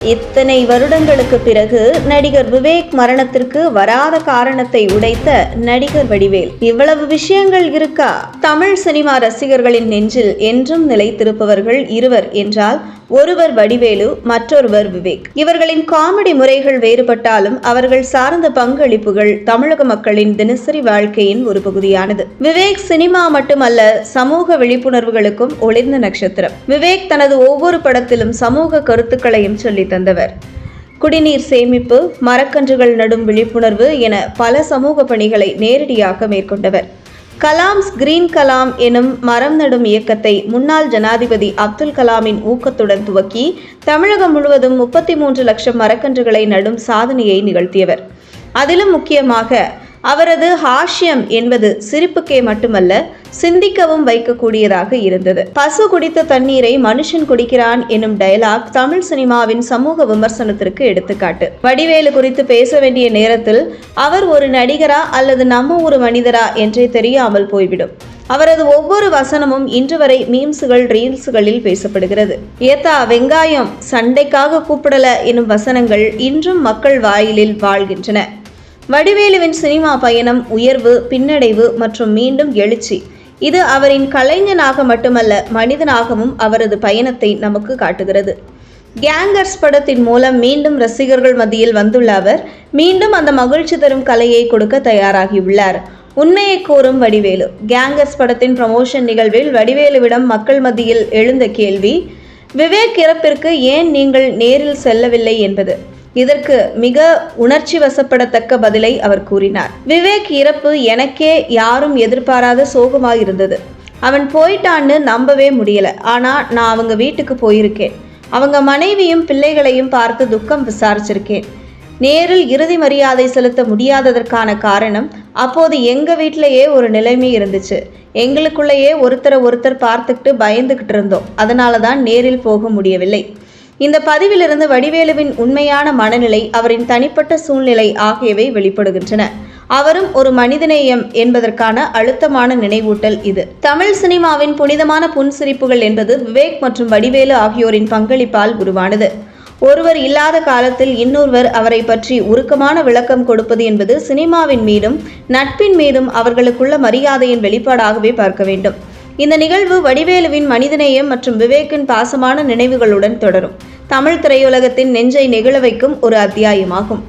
இத்தனை வருடங்களுக்கு பிறகு நடிகர் விவேக் மரணத்திற்கு வராத காரணத்தை உடைத்த நடிகர் வடிவேல். இவ்வளவு விஷயங்கள் இருக்கா? தமிழ் சினிமா ரசிகர்களின் நெஞ்சில் என்றும் நிலைத்திருப்பவர்கள் இருவர் என்றால் ஒருவர் வடிவேலு மற்றொருவர் விவேக். இவர்களின் காமெடி முறைகள் வேறுபட்டாலும் அவர்கள் சார்ந்த பங்களிப்புகள் தமிழக மக்களின் தினசரி வாழ்க்கையின் ஒரு பகுதியானது. விவேக் சினிமா மட்டுமல்ல சமூக விழிப்புணர்வுகளுக்கும் ஒளிர்ந்த நட்சத்திரம். விவேக் தனது ஒவ்வொரு படத்திலும் சமூக கருத்துக்களையும் சொல்லி தந்தவர். குடிநீர் சேமிப்பு மரக்கன்றுகள் நடும் விழிப்புணர்வு என பல சமூக பணிகளை நேரடியாக மேற்கொண்டவர். கலாம்ஸ் கிரீன் கலாம் எனும் மரம் நடும் இயக்கத்தை முன்னாள் ஜனாதிபதி அப்துல் கலாமின் ஊக்கத்துடன் துவக்கி தமிழகம் முழுவதும் முப்பத்தி மூன்று லட்சம் மரக்கன்றுகளை நடும் சாதனையை நிகழ்த்தியவர். அதிலும் முக்கியமாக அவரது ஹாஷ்யம் என்பது சிரிப்புக்கே மட்டுமல்ல சிந்திக்கவும் வைக்கக்கூடியதாக இருந்தது. பசு குடித்த தண்ணீரை மனுஷன் குடிக்கிறான் எனும் டயலாக் தமிழ் சினிமாவின் சமூக விமர்சனத்திற்கு எடுத்துக்காட்டு. வடிவேலு குறித்து பேச வேண்டிய நேரத்தில் அவர் ஒரு நடிகரா அல்லது நம்ம ஒரு மனிதரா என்றே தெரியாமல் போய்விடும். அவரது ஒவ்வொரு வசனமும் இன்று வரை மீம்ஸுகள் ரீல்ஸுகளில் பேசப்படுகிறது. ஏத்தா வெங்காயம் சண்டைக்காக கூப்பிடல எனும் வசனங்கள் இன்றும் மக்கள் வாயிலில் வாழ்கின்றன. வடிவேலுவின் சினிமா பயணம் உயர்வு பின்னடைவு மற்றும் மீண்டும் எழுச்சி. இது அவரின் கலைஞனாக மட்டுமல்ல மனிதனாகவும் அவரது பயணத்தை நமக்கு காட்டுகிறது. கேங்கர்ஸ் படத்தின் மூலம் மீண்டும் ரசிகர்கள் மத்தியில் வந்துள்ள அவர் மீண்டும் அந்த மகிழ்ச்சி தரும் கலையை கொடுக்க தயாராகியுள்ளார். உண்மையை கூறும் வடிவேலு கேங்கர்ஸ் படத்தின் ப்ரமோஷன் நிகழ்வில் வடிவேலுவிடம் மக்கள் மத்தியில் எழுந்த கேள்வி விவேக் இறப்பிற்கு ஏன் நீங்கள் நேரில் செல்லவில்லை? என்பது. இதற்கு மிக உணர்ச்சி வசப்படத்தக்க பதிலை அவர் கூறினார். விவேக் இறப்பு எனக்கே யாரும் எதிர்பாராத சோகமாயிருந்தது. அவன் போயிட்டான்னு நம்பவே முடியல. ஆனா நான் அவங்க வீட்டுக்கு போயிருக்கேன். அவங்க மனைவியும் பிள்ளைகளையும் பார்த்து துக்கம் விசாரிச்சிருக்கேன். நேரில் இறுதி மரியாதை செலுத்த முடியாததற்கான காரணம் அப்போது எங்க வீட்டிலேயே ஒரு நிலைமை இருந்துச்சு. எங்களுக்குள்ளேயே ஒருத்தரை ஒருத்தர் பார்த்துக்கிட்டு பயந்துக்கிட்டு இருந்தோம் அதனால தான் நேரில் போக முடியவில்லை. இந்த பதிவிலிருந்து வடிவேலுவின் உண்மையான மனநிலை அவரின் தனிப்பட்ட சூழ்நிலை ஆகியவை வெளிப்படுகின்றன. அவரும் ஒரு மனிதநேயம் என்பதற்கான அழுத்தமான நினைவூட்டல் இது. தமிழ் சினிமாவின் புனிதமான புன்சிரிப்புகள் என்பது விவேக் மற்றும் வடிவேலு ஆகியோரின் பங்களிப்பால் உருவானது. ஒருவர் இல்லாத காலத்தில் இன்னொருவர் அவரை பற்றி உருக்கமான விளக்கம் கொடுப்பது என்பது சினிமாவின் மீதும் நட்பின் மீதும் அவர்களுக்குள்ள மரியாதையின் வெளிப்பாடாகவே பார்க்க வேண்டும். இந்த நிகழ்வு வடிவேலுவின் மனிதநேயம் மற்றும் விவேக்கின் பாசமான நினைவுகளுடன் தொடரும். தமிழ் திரையுலகத்தின் நெஞ்சை நெகிழ வைக்கும் ஒரு அத்தியாயமாகும்.